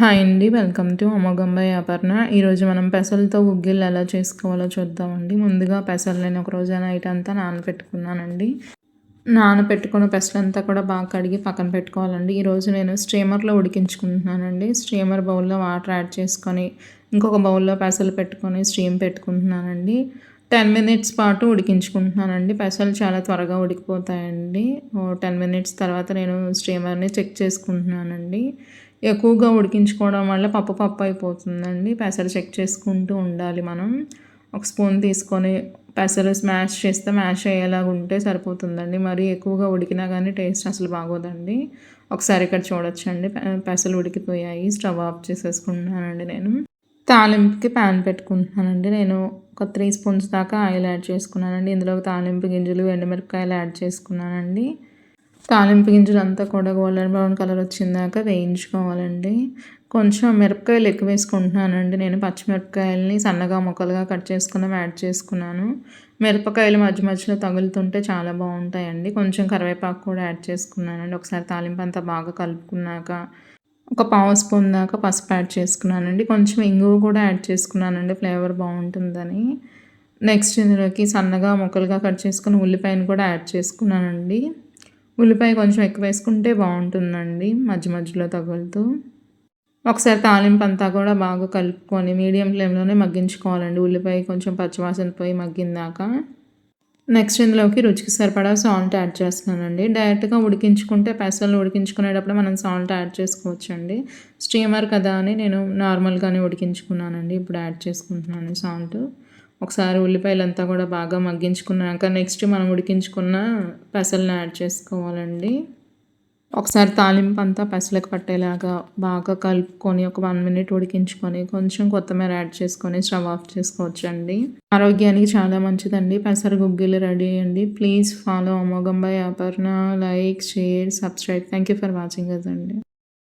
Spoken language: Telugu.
హాయ్ అండి వెల్కమ్ టు అమోఘంబై అపర్ణ ఈరోజు మనం పెసలతో గుగ్గిళ్ళు ఎలా చేసుకోవాలో చూద్దామండి. ముందుగా పెసలు నేను ఒక రోజు నైట్ అంతా నానబెట్టుకున్నానండి నానబెట్టుకున్న పెసలంతా కూడా బాగా కడిగి పక్కన పెట్టుకోవాలండి. ఈరోజు నేను స్ట్రీమర్లో ఉడికించుకుంటున్నానండి. స్ట్రీమర్ బౌల్లో వాటర్ యాడ్ చేసుకొని ఇంకొక బౌల్లో పెసలు పెట్టుకొని స్ట్రీమ్ పెట్టుకుంటున్నానండి. టెన్ మినిట్స్ పాటు ఉడికించుకుంటున్నానండి. పెసలు చాలా త్వరగా ఉడికిపోతాయండి. టెన్ మినిట్స్ తర్వాత నేను స్ట్రీమర్ని చెక్ చేసుకుంటున్నానండి. ఎక్కువగా ఉడికించుకోవడం వల్ల పప్పు పప్పు అయిపోతుందండి. పెసలు చెక్ చేసుకుంటూ ఉండాలి మనం. ఒక స్పూన్ తీసుకొని పెసలు స్మాష్ చేస్తే మ్యాష్ అయ్యేలాగా ఉంటే సరిపోతుందండి. మరి ఎక్కువగా ఉడికినా కానీ టేస్ట్ అసలు బాగోదండి. ఒకసారి ఇక్కడ చూడొచ్చండి. పెసలు ఉడికిపోయాయి. స్టవ్ ఆఫ్ చేసేసుకుంటున్నానండి నేను. తాలింపుకి ప్యాన్ పెట్టుకుంటున్నానండి. నేను ఒక త్రీ స్పూన్స్ దాకా ఆయిల్ యాడ్ చేసుకున్నానండి. ఇందులో తాలింపు గింజలు ఎండుమిరపకాయలు యాడ్ చేసుకున్నానండి. తాలింపు గింజలు అంతా కూడా గోల్డెన్ బ్రౌన్ కలర్ వచ్చిందాక వేయించుకోవాలండి. కొంచెం మిరపకాయలు ఎక్కువ వేసుకుంటున్నానండి. నేను పచ్చిమిరపకాయలని సన్నగా ముక్కలుగా కట్ చేసుకుని యాడ్ చేసుకున్నాను. మిరపకాయలు మధ్య మధ్యలో తగులుతుంటే చాలా బాగుంటాయండి. కొంచెం కరివేపాకు కూడా యాడ్ చేసుకున్నానండి. ఒకసారి తాలింపు అంతా బాగా కలుపుకున్నాక ఒక పావు స్పూన్ దాకా పసుపు యాడ్ చేసుకున్నానండి. కొంచెం ఇంగువ కూడా యాడ్ చేసుకున్నానండి. ఫ్లేవర్ బాగుంటుందని. నెక్స్ట్ ఇందులోకి సన్నగా ముక్కలుగా కట్ చేసుకుని ఉల్లిపాయను కూడా యాడ్ చేసుకున్నానండి. ఉల్లిపాయ కొంచెం ఎక్కువ వేసుకుంటే బాగుంటుందండి మధ్య మధ్యలో తగులుతూ. ఒకసారి తాలింపు అంతా కూడా బాగా కలుపుకొని మీడియం ఫ్లేమ్లోనే మగ్గించుకోవాలండి. ఉల్లిపాయ కొంచెం పచ్చివాసన పోయి మగ్గిందాక నెక్స్ట్ ఇందులోకి రుచికి సరిపడా సాల్ట్ యాడ్ చేస్తున్నానండి. డైరెక్ట్గా ఉడికించుకుంటే పెసలు ఉడికించుకునేటప్పుడు మనం సాల్ట్ యాడ్ చేసుకోవచ్చండి. స్టీమర్ కదా అని నేను నార్మల్గానే ఉడికించుకున్నానండి. ఇప్పుడు యాడ్ చేసుకుంటున్నాను సాల్ట్ ఒకసారి ఉల్లిపాయలంతా కూడా బాగా మగ్గించుకున్నాక నెక్స్ట్ మనం ఉడికించుకున్న పెసలను యాడ్ చేసుకోవాలండి. ఒకసారి తాలింపు అంతా పెసలకు పట్టేలాగా బాగా కలుపుకొని ఒక వన్ మినిట్ ఉడికించుకొని కొంచెం కొత్తిమీర యాడ్ చేసుకొని స్టవ్ ఆఫ్ చేసుకోవచ్చండి. ఆరోగ్యానికి చాలా మంచిదండి. పెసర గుగ్గిలు రెడీ అండి please follow అమోఘంబై Aparna. Like share subscribe. Thank you for watching అదండి.